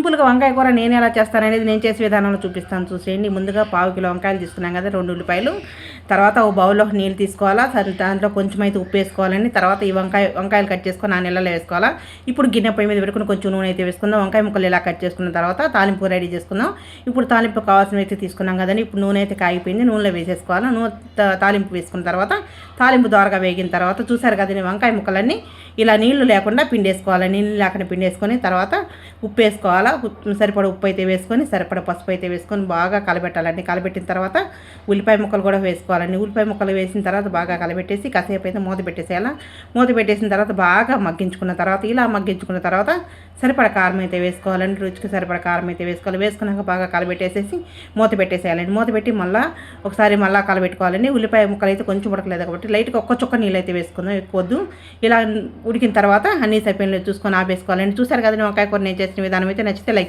సింపుల్గా వంకాయ కూర నేను ఎలా చేస్తాననేది నేను చేసే విధానంలో చూపిస్తాను. చూసేయండి. ముందుగా పావు కిలో వంకాయలు తీసుకున్నాం కదా రెండు ఉల్లిపాయలు. తర్వాత ఓ బౌల్లో నీళ్ళు తీసుకోవాలా దాంట్లో కొంచెం అయితే ఉప్పు వేసుకోవాలండి. తర్వాత ఈ వంకాయ వంకాయలు కట్ చేసుకొని ఆ నీళ్ళలో వేసుకోవాలా. ఇప్పుడు గిన్నె పొయ్యి మీద పెట్టుకుని కొంచెం నూనె అయితే వేసుకుందాం. వంకాయ ముక్కలు ఇలా కట్ చేసుకున్న తర్వాత తాలింపు రెడీ చేసుకుందాం. ఇప్పుడు తాలింపు కావాల్సినవి అయితే తీసుకున్నాం కదండి. ఇప్పుడు నూనె అయితే కాగిపోయింది. నూనెలో వేసేసుకోవాలి. నూనె తాలింపు వేసుకున్న తర్వాత తాలింపు ద్వారగా వేగిన తర్వాత చూసారు కదండి వంకాయ ముక్కలన్నీ. ఇలా నీళ్ళు లేకుండా పిండేసుకోవాలి. నీళ్ళు లేకుండా పిండేసుకొని తర్వాత ఉప్పు వేసుకోవాలా. సరిపడ ఉప్పు అయితే వేసుకొని సరిపడ పసుపు అయితే వేసుకొని బాగా కలబెట్టాలండి. కలబెట్టిన తర్వాత ఉల్లిపాయ ముక్కలు కూడా వేసుకోవాలి వేసుకోవాలండి ఉల్లిపాయ ముక్కలు వేసిన తర్వాత బాగా కలబెట్టేసి కాసేపు అయితే మూత పెట్టేసేయాలా. మూత పెట్టేసిన తర్వాత బాగా మగ్గించుకున్న తర్వాత ఇలా మగ్గించుకున్న తర్వాత సరిపడ కారం అయితే వేసుకోవాలండి. రుచికి సరిపడ కారం అయితే వేసుకోవాలి. వేసుకున్నాక బాగా కలబెట్టేసేసి మూత పెట్టేసేయాలండి. మూత పెట్టి మళ్ళీ ఒకసారి మళ్ళీ కలబెట్టుకోవాలండి. ఉల్లిపాయ ముక్కలు అయితే కొంచెం ఉడకలేదు కాబట్టి లైట్గా ఒక్క చుక్క నీళ్ళు అయితే వేసుకుందాం. ఎక్కువద్దు. ఇలా ఉడికిన తర్వాత అన్నీ సరిపోయిన చూసుకొని ఆపేసుకోవాలండి. చూసారు కదండి వంకాయ కూర నేను చేసిన విధానం అయితే నచ్చితే లైక్